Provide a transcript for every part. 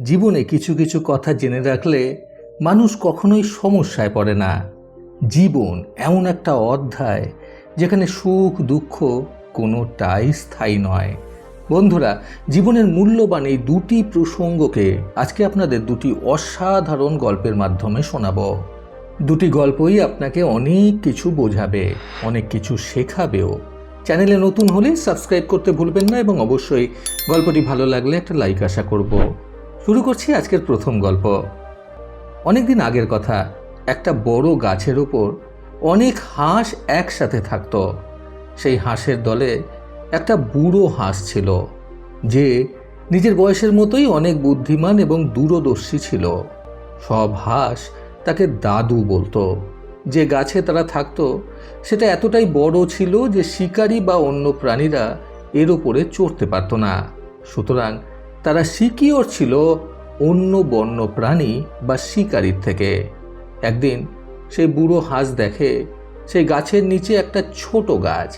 জীবনে কিছু কিছু কথা জেনে রাখলে মানুষ কখনোই সমস্যায় পড়ে না। জীবন এমন একটা অধ্যায় যেখানে সুখ, দুঃখ কোনোটাই স্থায়ী নয়। বন্ধুরা, জীবনের মূল্যবান এই দুটি প্রসঙ্গকে আজকে আপনাদের দুটি অসাধারণ গল্পের মাধ্যমে শোনাবো। দুটি গল্পই আপনাকে অনেক কিছু বোঝাবে, অনেক কিছু শেখাবেও। চ্যানেলে নতুন হলে সাবস্ক্রাইব করতে ভুলবেন না এবং অবশ্যই গল্পটি ভালো লাগলে একটা লাইক আশা করব। শুরু করছি আজকের প্রথম গল্প। অনেকদিন আগের কথা, একটা বড় গাছের ওপর অনেক হাঁস একসাথে থাকত। সেই হাঁসের দলে একটা বুড়ো হাঁস ছিল, যে নিজের বয়সের মতোই অনেক বুদ্ধিমান এবং দূরদর্শী ছিল। সব হাঁস তাকে দাদু বলতো। যে গাছে তারা থাকতো, সেটা এতটাই বড় ছিল যে শিকারী বা অন্য প্রাণীরা এর ওপরে চড়তে পারতো না। সুতরাং তারা সিকিওর ছিল অন্য বন্য প্রাণী বা শিকারীর থেকে। একদিন সেই বুড়ো হাঁস দেখে সেই গাছের নিচে একটা ছোট গাছ।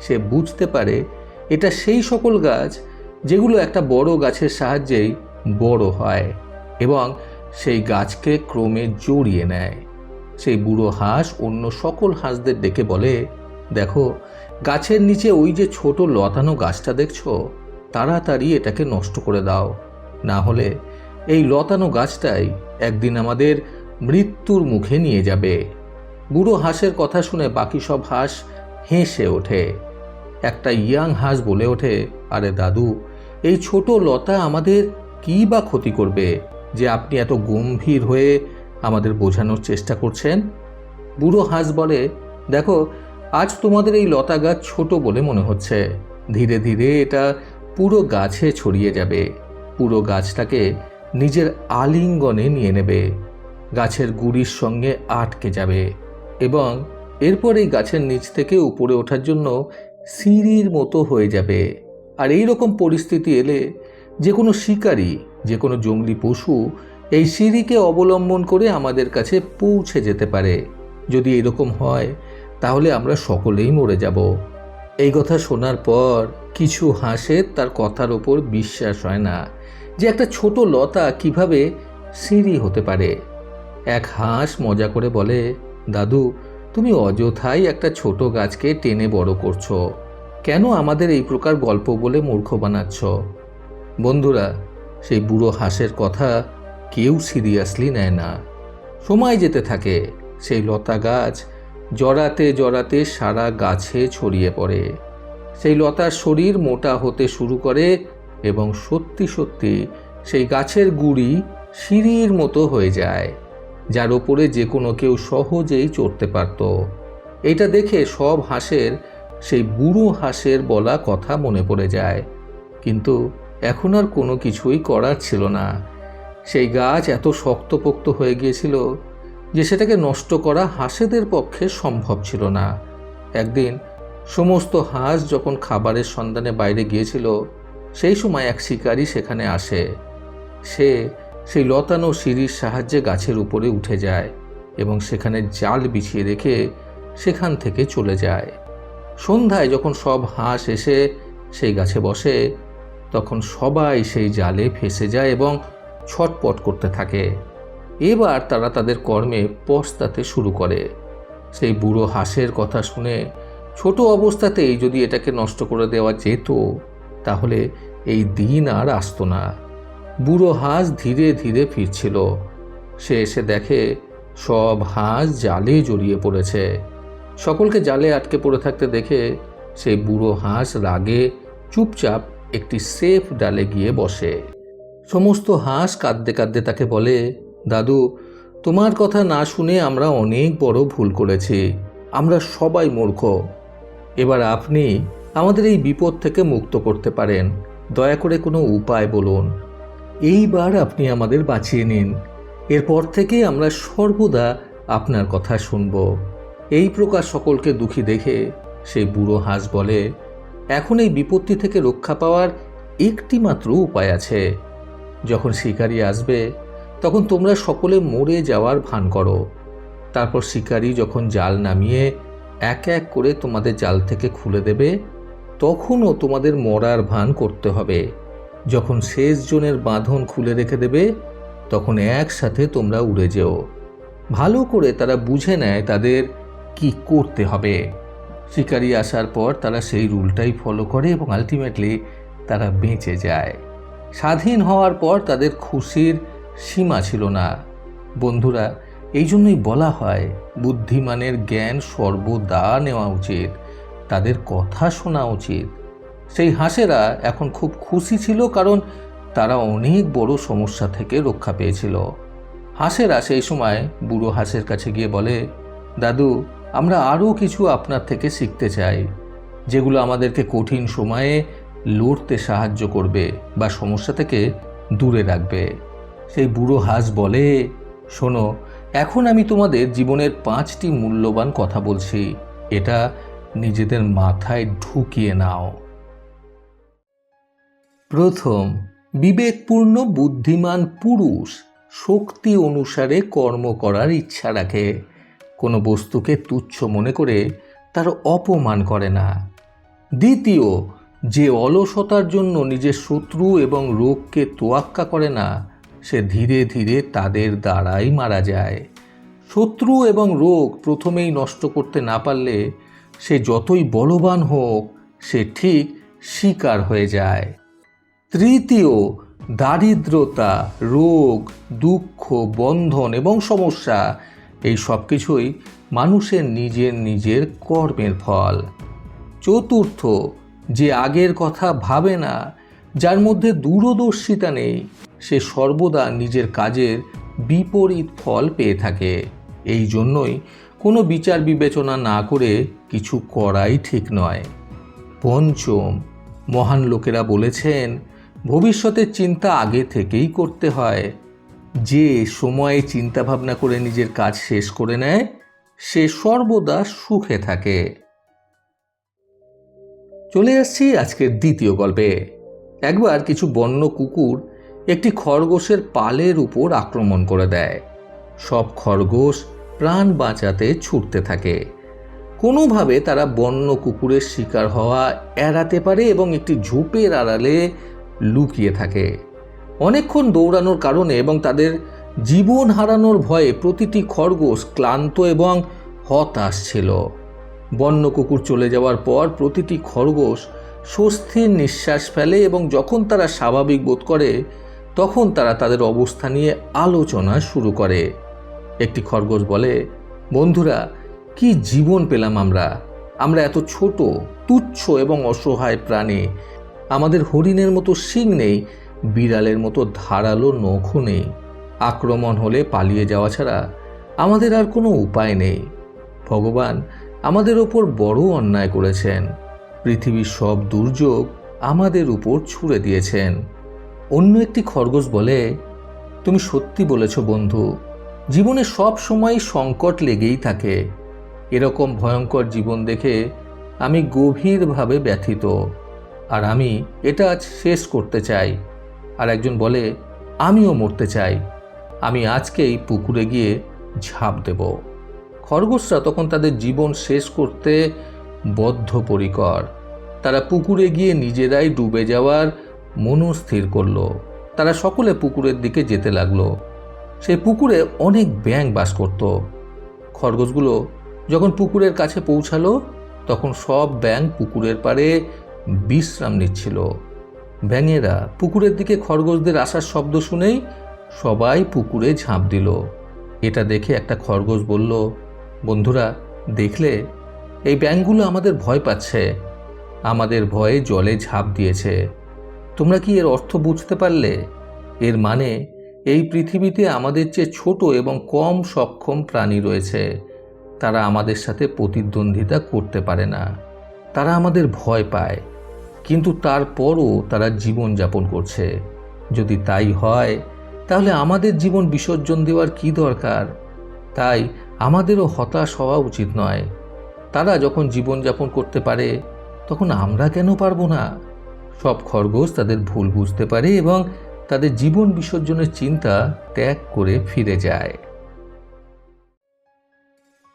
সে বুঝতে পারে এটা সেই সকল গাছ যেগুলো একটা বড় গাছের সাহায্যেই বড় হয় এবং সেই গাছকে ক্রমে জড়িয়ে নেয়। সেই বুড়ো হাঁস অন্য সকল হাঁসদের ডেকে বলে, দেখো, গাছের নিচে ওই যে ছোট লতানো গাছটা দেখছ? তাড়াতাড়ি এটাকে নষ্ট করে দাও। না হলে এই লতানো গাছটাই একদিন আমাদের মৃত্যুর মুখে নিয়ে যাবে। বুড়ো হাঁসের কথা শুনে বাকি সব হাঁস হেসে ওঠে। একটা ইয়াং হাঁস বলে ওঠে, আরে দাদু, এই ছোট লতা আমাদের কী বা ক্ষতি করবে? যে আপনি এত গম্ভীর হয়ে আমাদের বোঝানোর চেষ্টা করছেন? বুড়ো হাঁস বলে, দেখো, আজ তোমাদের এই লতা গাছ ছোট বলে মনে হচ্ছে। ধীরে ধীরে এটা পুরো গাছে ছড়িয়ে যাবে। পুরো গাছটাকে নিজের আলিঙ্গনে নিয়ে নেবে। গাছের গুড়ির সঙ্গে আটকে যাবে এবং এরপর এই গাছের নিচ থেকে উপরে ওঠার জন্য সিঁড়ির মতো হয়ে যাবে। আর এই রকম পরিস্থিতি এলে যে কোনো শিকারী, যে কোনো জঙ্গলি পশু এই সিঁড়িকে অবলম্বন করে আমাদের কাছে পৌঁছে যেতে পারে। যদি এরকম হয়, তাহলে আমরা সকলেই মরে যাব। এই কথা শোনার পর কিছু হাঁসের তার কথার ওপর বিশ্বাস হয় না যে একটা ছোট লতা কীভাবে সিঁড়ি হতে পারে। এক হাঁস মজা করে বলে, দাদু, তুমি অযথাই একটা ছোট গাছকে টেনে বড় করছ। কেন আমাদের এই প্রকার গল্প বলে মূর্খ বানাচ্ছ? বন্ধুরা, সেই বুড়ো হাঁসের কথা কেউ সিরিয়াসলি নেয় না। সময় যেতে থাকে, সেই লতা গাছ জড়াতে জড়াতে সারা গাছে ছড়িয়ে পড়ে। সেই লতার শরীর মোটা হতে শুরু করে এবং সত্যি সত্যি সেই গাছের গুড়ি সিঁড়ির মতো হয়ে যায়, যার ওপরে যে কোনো কেউ সহজেই চড়তে পারত। এটা দেখে সব হাঁসের, সেই বুড়ো হাঁসের বলা কথা মনে পড়ে যায়। কিন্তু এখন আর কোনো কিছুই করার ছিল না। সেই গাছ এত শক্তপোক্ত হয়ে গিয়েছিল যে সেটাকে নষ্ট করা হাঁসেদের পক্ষে সম্ভব ছিল না। একদিন সমস্ত হাঁস যখন খাবারের সন্ধানে বাইরে গিয়েছিল, সেই সময় এক শিকারি সেখানে আসে। সে সেই লতানো সিঁড়ির সাহায্যে গাছের উপরে উঠে যায় এবং সেখানে জাল বিছিয়ে রেখে সেখান থেকে চলে যায়। সন্ধ্যায় যখন সব হাঁস এসে সেই গাছে বসে, তখন সবাই সেই জালে ফেসে যায় এবং ছটপট করতে থাকে। এবার তারা তাদের কর্মে পস্তাতে শুরু করে। সেই বুড়ো হাঁসের কথা শুনে ছোট অবস্থাতেই যদি এটাকে নষ্ট করে দেওয়া যেত, তাহলে এই দিন আর আসতো না। বুড়ো হাঁস ধীরে ধীরে ফিরছিল। সে এসে দেখে সব হাঁস জালে জড়িয়ে পড়েছে। সকলকে জালে আটকে পড়ে থাকতে দেখে সেই বুড়ো হাঁস রাগে চুপচাপ একটি সেফ ডালে গিয়ে বসে। সমস্ত হাঁস কাঁদতে কাঁদতে তাকে বলে দাদু, তোমার কথা না শুনে আমরা অনেক বড় ভুল করেছি। আমরা সবাই মূর্খ। এবার আপনি আমাদের এই বিপদ থেকে মুক্ত করতে পারেন। দয়া করে কোনো উপায় বলুন। এইবার আপনি আমাদের বাঁচিয়ে নিন। এরপর থেকে আমরা সর্বদা আপনার কথা শুনব। এই প্রকার সকলকে দুঃখী দেখে সেই বুড়ো হাঁস বলে, এখন এই বিপত্তি থেকে রক্ষা পাওয়ার একটি মাত্র উপায় আছে। যখন শিকারী আসবে তখন তোমরা সকলে মরে যাওয়ার ভান করো। তারপর শিকারী যখন জাল নামিয়ে এক এক করে তোমাদের জাল থেকে খুলে দেবে, তখনও তোমাদের মরার ভান করতে হবে। যখন শেষ জনের বাঁধন খুলে রেখে দেবে, তখন একসাথে তোমরা উড়ে যেও। ভালো করে তারা বুঝে নেয় তাদের কি করতে হবে। শিকারি আসার পর তারা সেই রুলটাই ফলো করে এবং আলটিমেটলি তারা বেঁচে যায়। স্বাধীন হওয়ার পর তাদের খুশির সীমা ছিল না। বন্ধুরা এই জন্যই বলা হয়, বুদ্ধিমানের জ্ঞান সর্বদা নেওয়া উচিত, তাদের কথা শোনা উচিত। সেই হাঁসেরা এখন খুব খুশি ছিল কারণ তারা অনেক বড় সমস্যা থেকে রক্ষা পেয়েছিল। হাঁসেরা সেই সময় বুড়ো হাঁসের কাছে গিয়ে বলে, দাদু, আমরা আরও কিছু আপনার থেকে শিখতে চাই, যেগুলো আমাদেরকে কঠিন সময়ে লড়তে সাহায্য করবে বা সমস্যা থেকে দূরে রাখবে। সেই বুড়ো হাঁস বলে, শোনো, এখন আমি তোমাদের জীবনের পাঁচটি মূল্যবান কথা বলছি। এটা নিজেদের মাথায় ঢুকিয়ে নাও। প্রথম, বিবেকপূর্ণ বুদ্ধিমান পুরুষ শক্তি অনুসারে কর্ম করার ইচ্ছা রাখে। কোনো বস্তুকে তুচ্ছ মনে করে তার অপমান করে না। দ্বিতীয়, যে অলসতার জন্য নিজের শত্রু এবং রোগকে তোয়াক্কা করে না সে ধীরে ধীরে তাদের দ্বারাই মারা যায়। শত্রু এবং রোগ প্রথমেই নষ্ট করতে না পারলে সে যতই বলবান হোক, সে ঠিক শিকার হয়ে যায়। তৃতীয়, দারিদ্রতা, রোগ, দুঃখ, বন্ধন এবং সমস্যা এই সব কিছুই মানুষের নিজের নিজের কর্মের ফল। চতুর্থ, যে আগের কথা ভাবে না, যার মধ্যে দূরদর্শিতা নেই সে সর্বদা নিজের কাজের বিপরীত ফল পেয়ে থাকে। এই জন্যই কোনো বিচার বিবেচনা না করে কিছু করাই ঠিক নয়। পঞ্চম, মহান লোকেরা বলেছেন, ভবিষ্যতের চিন্তা আগে থেকেই করতে হয়। যে সময়ে চিন্তা ভাবনা করে নিজের কাজ শেষ করে নেয়, সে সর্বদা সুখে থাকে। চলে আসছি আজকের দ্বিতীয় গল্পে। একবার কিছু বন্য কুকুর একটি খরগোশের পালের উপর আক্রমণ করে দেয়। সব খরগোশ প্রাণ বাঁচাতে ছুটতে থাকে। কোনোভাবে তারা বন্য কুকুরের শিকার হওয়া এড়াতে পারে এবং একটি ঝোপের আড়ালে লুকিয়ে থাকে। অনেকক্ষণ দৌড়ানোর কারণে এবং তাদের জীবন হারানোর ভয়ে প্রতিটি খরগোশ ক্লান্ত এবং হতাশ ছিল। বন্য কুকুর চলে যাওয়ার পর প্রতিটি খরগোশ স্বস্তির নিঃশ্বাস ফেলে এবং যখন তারা স্বাভাবিক বোধ করে তখন তারা তাদের অবস্থা নিয়ে আলোচনা শুরু করে। একটি খরগোশ বলে, বন্ধুরা, কি জীবন পেলাম আমরা? আমরা এত ছোট, তুচ্ছ এবং অসহায় প্রাণী। আমাদের হরিণের মতো শিং নেই, বিড়ালের মতো ধারালো নখও নেই। আক্রমণ হলে পালিয়ে যাওয়া ছাড়া আমাদের আর কোনো উপায় নেই। ভগবান আমাদের ওপর বড় অন্যায় করেছেন। পৃথিবীর সব দুর্যোগ আমাদের উপর ছুড়ে দিয়েছেন। অন্য একটি খরগোশ বলে, তুমি সত্যি বলেছ বন্ধু, জীবনে সব সময় সংকট লেগেই থাকে। এরকম ভয়ঙ্কর জীবন দেখে আমি গভীরভাবে ব্যথিত, আর আমি এটা আজ শেষ করতে চাই। আর একজন বলে, আমিও মরতে চাই। আমি আজকেই পুকুরে গিয়ে ঝাঁপ দেব। খরগোশরা তখন তাদের জীবন শেষ করতে বদ্ধপরিকর। তারা পুকুরে গিয়ে নিজেরাই ডুবে যাওয়ার মনস্থির করল। তারা সকলে পুকুরের দিকে যেতে লাগল। সেই পুকুরে অনেক ব্যাঙ বাস করত। খরগোশগুলো যখন পুকুরের কাছে পৌঁছালো, তখন সব ব্যাঙ পুকুরের পাড়ে বিশ্রাম নিচ্ছিল। ব্যাঙেরা পুকুরের দিকে খরগোশদের আসার শব্দ শুনেই সবাই পুকুরে ঝাঁপ দিল। এটা দেখে একটা খরগোশ বলল, বন্ধুরা, দেখলে? এই ব্যাঙগুলো আমাদের ভয় পাচ্ছে। আমাদের ভয়ে জলে ঝাঁপ দিয়েছে। তোমরা কি এর অর্থ বুঝতে পারলে? এর মানে এই পৃথিবীতে আমাদের চেয়ে ছোট এবং কম সক্ষম প্রাণী রয়েছে। তারা আমাদের সাথে প্রতিদ্বন্দ্বিতা করতে পারে না। তারা আমাদের ভয় পায়। কিন্তু তারপরও তারা জীবন যাপন করছে। যদি তাই হয়, তাহলে আমাদের জীবন বিসর্জন দেওয়ার কি দরকার? তাই আমাদেরও হতাশ হওয়া উচিত নয়। তারা যখন জীবনযাপন করতে পারে, তখন আমরা কেন পারব না? সব খরগোশ তাদের ভুল বুঝতে পারে এবং তাদের জীবন বিসর্জনের চিন্তা ত্যাগ করে ফিরে যায়।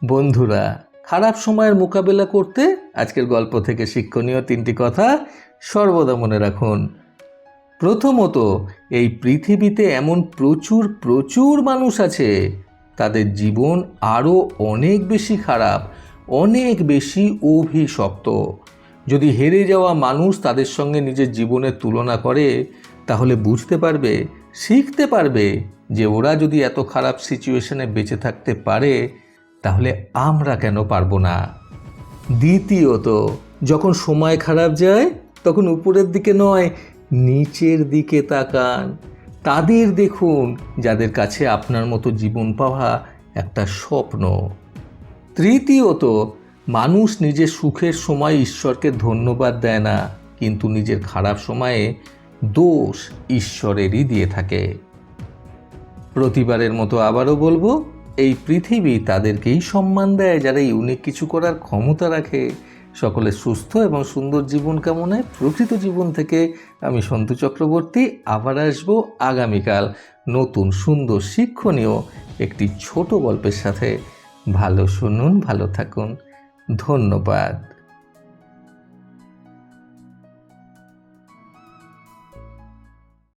বন্ধুরা, খারাপ সময়ের মোকাবেলা করতে আজকের গল্প থেকে শিক্ষণীয় তিনটি কথা সর্বদা মনে রাখুন। প্রথমত, এই পৃথিবীতে এমন প্রচুর প্রচুর মানুষ আছে, তাদের জীবন আরও অনেক বেশি খারাপ, অনেক বেশি অভিশপ্ত। যদি হেরে যাওয়া মানুষ তাদের সঙ্গে নিজের জীবনের তুলনা করে, তাহলে বুঝতে পারবে, শিখতে পারবে যে ওরা যদি এত খারাপ সিচুয়েশনে বেঁচে থাকতে পারে, তাহলে আমরা কেন পারব না? দ্বিতীয়ত, যখন সময় খারাপ যায়, তখন উপরের দিকে নয়, নিচের দিকে তাকান। তাদের দেখুন, যাদের কাছে আপনার মতো জীবন পাওয়া একটা স্বপ্ন। তৃতীয়ত মানুষ নিজের সুখের সময় ঈশ্বরকে ধন্যবাদ দেয় না, কিন্তু নিজের খারাপ সময়ে দোষ ঈশ্বরেরই দিয়ে থাকে। প্রতিবারের মতো আবারও বলব, এই পৃথিবী তাদেরকেই সম্মান দেয় যারা ইউনিক কিছু করার ক্ষমতা রাখে। সকলে সুস্থ এবং সুন্দর জীবন কামনায় প্রকৃত জীবন থেকে আমি সন্তু চক্রবর্তী আবার আসব আগামীকাল নতুন সুন্দর শিক্ষণীয় একটি ছোট গল্পের সাথে। ভালো শুনুন, ভালো থাকুন। ধন্যবাদ।